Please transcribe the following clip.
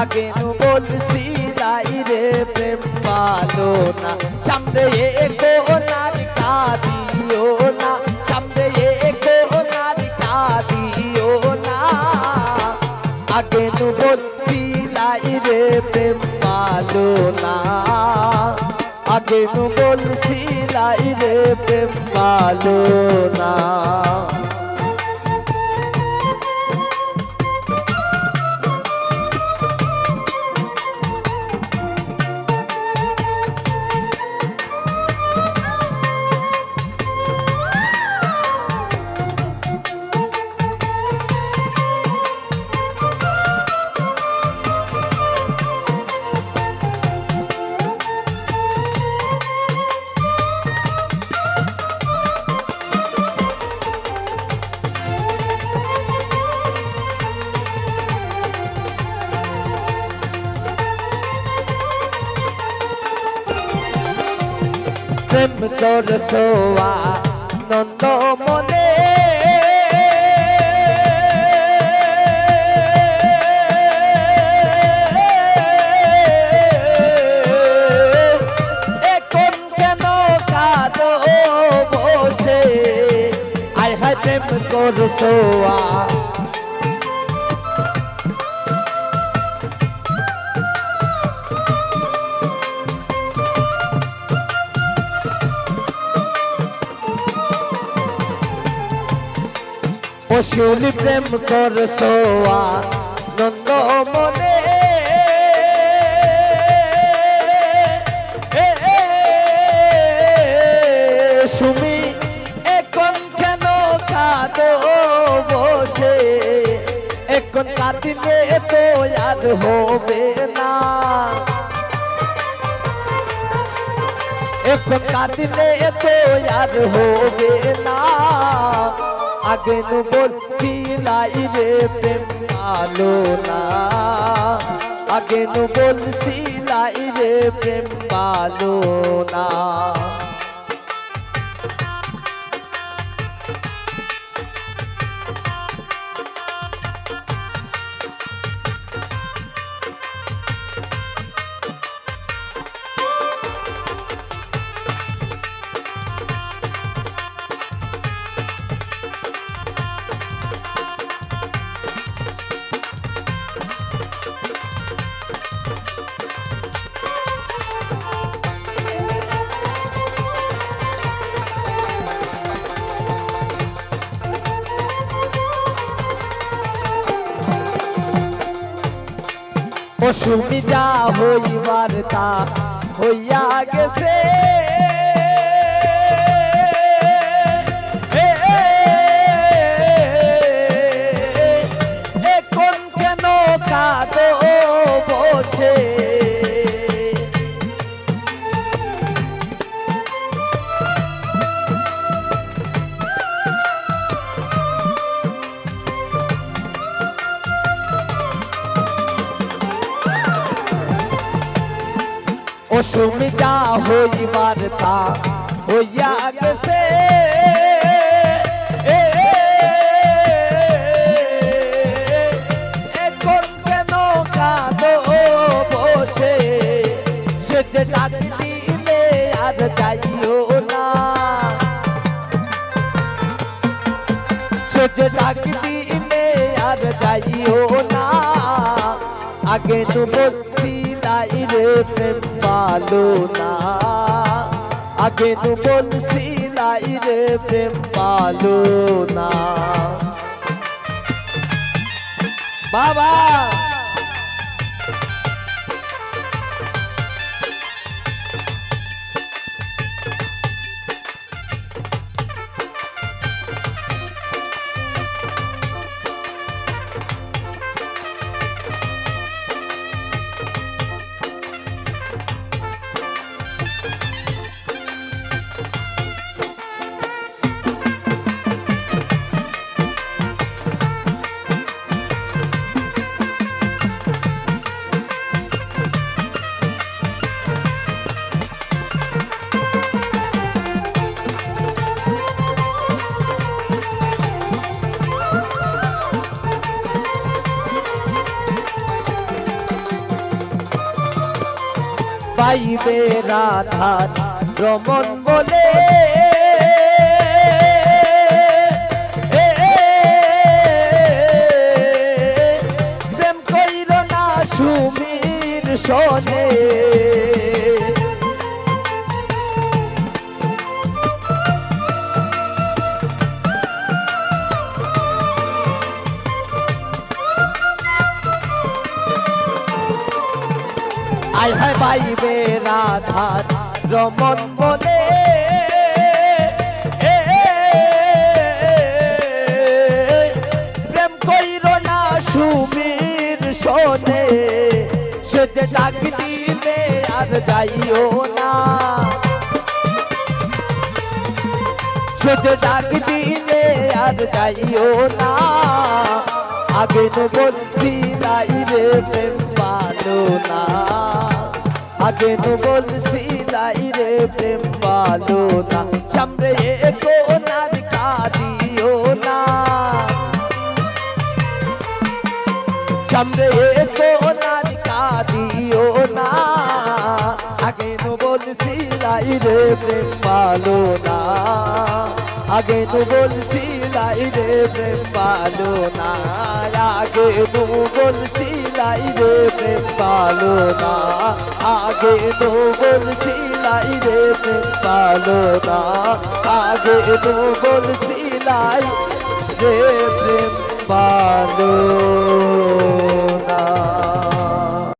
আগে বলছি লাই রে প্রেম পালো না। সামনে একো নারী কাঁদিও না। সামনে একো নারী কাঁদিও না। আগে বলছি লাই রে প্রেম পালো না। আগে বলছি লাই রে প্রেম পালো না। প্রেম তোর সোয়া নন্দ মনে। প্রেম তোর সোয়া পশুলি প্রেম কর সোয়া, নন্দ মনে। সুমি এখন কেন কাঁদো বসে? এখন কাঁদিলে তো আর হবে না। এখন কাঁদিলে তো আর হবে না। আগে নু বলছি লাই রে প্রেম আলো না। আগে নু বলছি লাই রে প্রেম পালো না। অসুমি যা হইবার তা হইয়া গেছে। অসুমি যা হইবার তা হইয়া গেছে। যাইও না। সে যে ডাক দিলে আর যাইও না। আগে তো বলছি লাই রে প্রেম পালো না আগে তো বলছি লাই রে প্রেম পালো না বাবা পাইবে রাধার রমন বলে প্রেম কইল না সুমির শোনে আয় হায় পাইবে রাধার রমন বলে প্রেম কইর না সুমির শোনে সে যে ডাক দিলে আর যাইও না সে যে ডাক দিলে আর যাইও না আগে তো বলছি লাই রে প্রেম পালো না তো বলছি লাই রে প্রেম পালো না সামনে একো না। সামনে একো নার কাঁদিও না। আগে তো বলছি লাই রে প্রেম পালো না আগে তো বলছি লাই রে প্রেম পালো না আগে তো বলছি লাই রে প্রেম পালো না আগে তো বলছি লাই রে প্রেম পালো না আগে তো বলছি লাই রে প্রেম পালো না